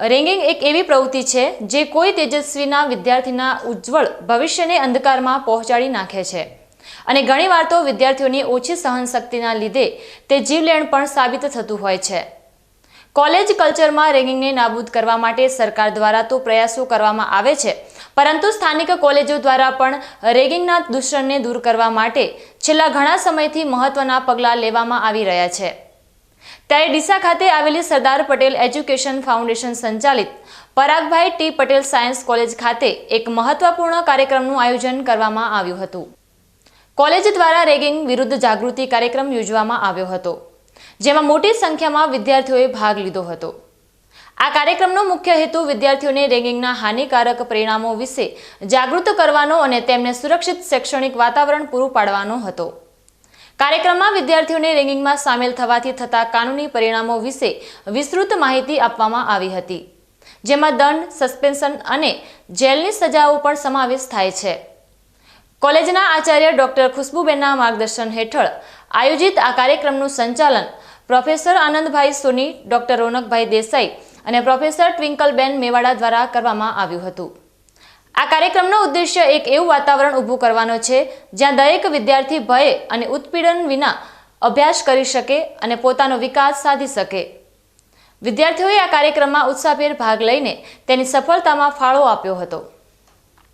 રેંગિંગ એક એવી પ્રવૃત્તિ છે જે કોઈ તેજસ્વીના વિદ્યાર્થીના ઉજ્જવળ ભવિષ્યને અંધકારમાં પહોંચાડી નાખે છે. અને ઘણીવાર તો વિદ્યાર્થીઓની ઓછી સહનશક્તિના લીધે તે જીવલેણ પણ સાબિત થતું હોય છે. કોલેજ કલ્ચરમાં રેગિંગને નાબૂદ કરવા માટે સરકાર દ્વારા તો પ્રયાસો કરવામાં આવે છે, પરંતુ સ્થાનિક કોલેજો દ્વારા પણ રેગિંગના દૂષણને દૂર કરવા માટે છેલ્લા ઘણા સમયથી મહત્વના પગલાં લેવામાં આવી રહ્યા છે. ત્યારે ડીસા ખાતે આવેલી સરદાર પટેલ એજ્યુકેશન ફાઉન્ડેશન સંચાલિત Paragbhai T Patel science college ખાતે એક મહત્વપૂર્ણ કાર્યક્રમનું આયોજન કરવામાં આવ્યું હતું. કોલેજ દ્વારા રેગિંગ વિરુદ્ધ જાગૃતિ કાર્યક્રમ યોજવામાં આવ્યો હતો, જેમાં મોટી સંખ્યામાં વિદ્યાર્થીઓએ ભાગ લીધો હતો. આ કાર્યક્રમનો મુખ્ય હેતુ વિદ્યાર્થીઓને રેગિંગના હાનિકારક પરિણામો વિશે જાગૃત કરવાનો અને તેમને સુરક્ષિત શૈક્ષણિક વાતાવરણ પૂરું પાડવાનો હતો. કાર્યક્રમમાં વિદ્યાર્થીઓને રેગિંગમાં સામેલ થવાથી થતા કાનૂની પરિણામો વિશે વિસ્તૃત માહિતી આપવામાં આવી હતી. જેમાં દંડ, સસ્પેન્શન અને જેલની સજાઓ પણ સમાવેશ થાય છે. કોલેજના આચાર્ય ડોક્ટર ખુશ્બુબેનના માર્ગદર્શન હેઠળ આયોજિત આ કાર્યક્રમનું સંચાલન પ્રોફેસર આનંદભાઈ સોની, ડોક્ટર રોનકભાઈ દેસાઈ અને પ્રોફેસર ટ્વિંકલબેન મેવાડા દ્વારા કરવામાં આવ્યું હતું. આ કાર્યક્રમનો ઉદ્દેશ્ય એક એવું વાતાવરણ ઊભું કરવાનો છે, જ્યાં દરેક વિદ્યાર્થી ભય અને ઉત્પીડન વિના અભ્યાસ કરી શકે અને પોતાનો વિકાસ સાધી શકે. વિદ્યાર્થીઓએ આ કાર્યક્રમમાં ઉત્સાહભેર ભાગ લઈને તેની સફળતામાં ફાળો આપ્યો હતો.